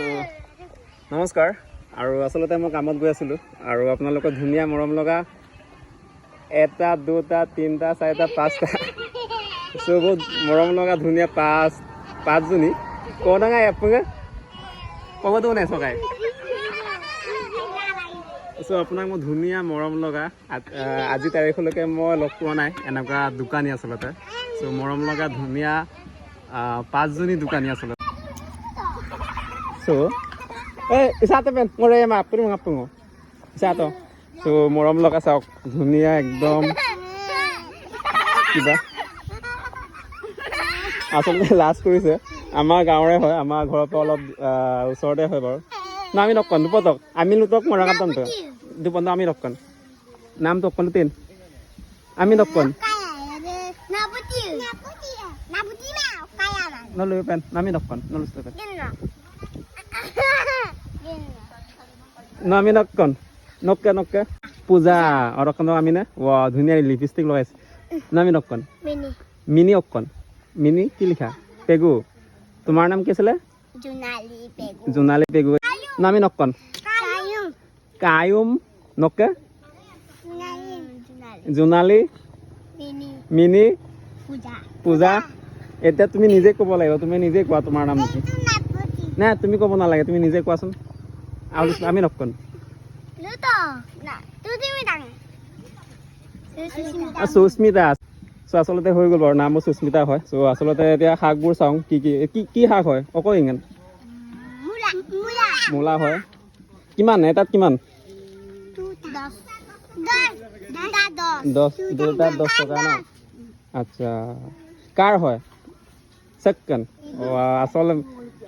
চ' নমস্কাৰ। আৰু আচলতে মই কামত গৈ আছিলোঁ। আৰু আপোনালোকৰ ধুনীয়া মৰম লগা এটা দুটা তিনিটা চাৰিটা পাঁচটা। চ' বহুত মৰম লগা ধুনীয়া পাঁচ পাঁচজনী। কৌডাঙা এপঙা ক'বতো নাই চকাই চ' আপোনাক মই ধুনীয়া মৰম লগা আজি তাৰিখলৈকে মই লগ পোৱা নাই। এনেকুৱা দোকানী আচলতে। চ' মৰম লগা ধুনীয়া পাঁচজনী দোকানী আচলতে। চ' এই isa ate pen ngore ma puri mga pungo. Isa to so মৰম লগা চাওক ধুনীয়া একদম কিবা আচলতে লাজ কৰিছে আমাৰ গাঁৱৰে হয় আমাৰ ঘৰৰ পৰা অলপ ওচৰতে হয় বাৰু না আমি নকন দুপতক আমি লুটক মৰা কাটন তো দুপন্ত আমি নকন নাম তো অকন তিন আমি na. নলু পেন নামি নকন নলুস্ত পেন ন আমি নকন নক্কে নক্কে পূজা অৰকন আমি নে? ৱা ধুনীয়া লিপষ্টিক লগাইছে ন আমি নকন মিনি। অকন মিনি কি লিখা? পেগু। তোমাৰ নাম কি আছিলে? জোনালী পেগু। নামি নকন Kayong. কায়ুম। নকে. Junali. জোনালী মিনি. পূজা। এতিয়া তুমি নিজে ক'ব লাগিব। তুমি নিজে কোৱা তোমাৰ নাম কি? নাই তুমি ক'ব নালাগে তুমি নিজে কোৱাচোন। আমি tang. সুস্মিতা। চ' আচলতে হৈ গ'ল বাৰু নাম সুস্মিতা হয়। চ' আচলতে এতিয়া শাকবোৰ চাওঁ কি কি কি কি শাক হয়? অকল ইমান. মূলা হয়। কিমান? এটাত কিমান. দহ। দুটাত দহ। টকা ন? আচ্ছা। কাৰ হয়? চেকেণ্ড আচল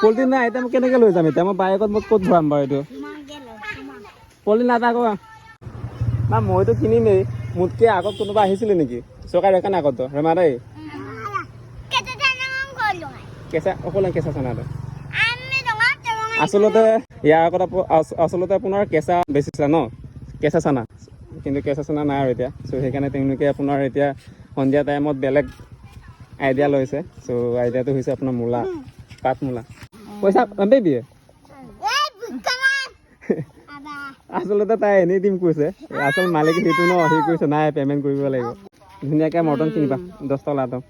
পলিথিন নাই, এতিয়া মই কেনেকৈ লৈ যাম? এতিয়া মই বাইকত মই ক'ত ভৰাম বাৰু এইটো. পলিথিন নাথাকো না, মইতো কিনিমেই। মোতকৈ আগত কোনোবা আহিছিলে নেকি? চৰকাৰী নাই আগতো ৰেমা দেই. কেঁচা অকলে কেঁচা চানাটো আচলতে ইয়াৰ আগত আচলতে আপোনাৰ কেঁচা বেচিছে ন? কেঁচা চানা। কিন্তু কেঁচা চানা নাই আৰু এতিয়া। চ' সেইকাৰণে তেওঁলোকে আপোনাৰ এতিয়া সন্ধিয়া টাইমত বেলেগ আইডিয়া লৈছে। চ' আইডিয়াটো হৈছে আপোনাৰ মূলা পাত মূলা। পইচা আনবি আচলতে তাই এনেই দিম কৈছে আচল মালিক সেইটো ন সি কৈছে নাই পে'মেণ্ট কৰিব লাগিব। ধুনীয়াকৈ মটন কিনিবা দহ টকা লাটন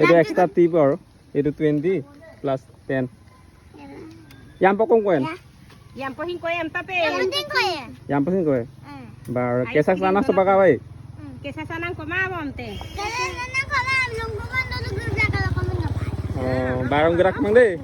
এইটো এক্সট্ৰা টিপ আৰু। এইটো টুৱেণ্টি প্লাছ টেন ইয়াম্প কম কয়? ইয়াম্পচিং কয় বাৰু কেঁচা চানা চপাকা বাই কেঁচা চানা কমাব Oh, barang gerak mang deh.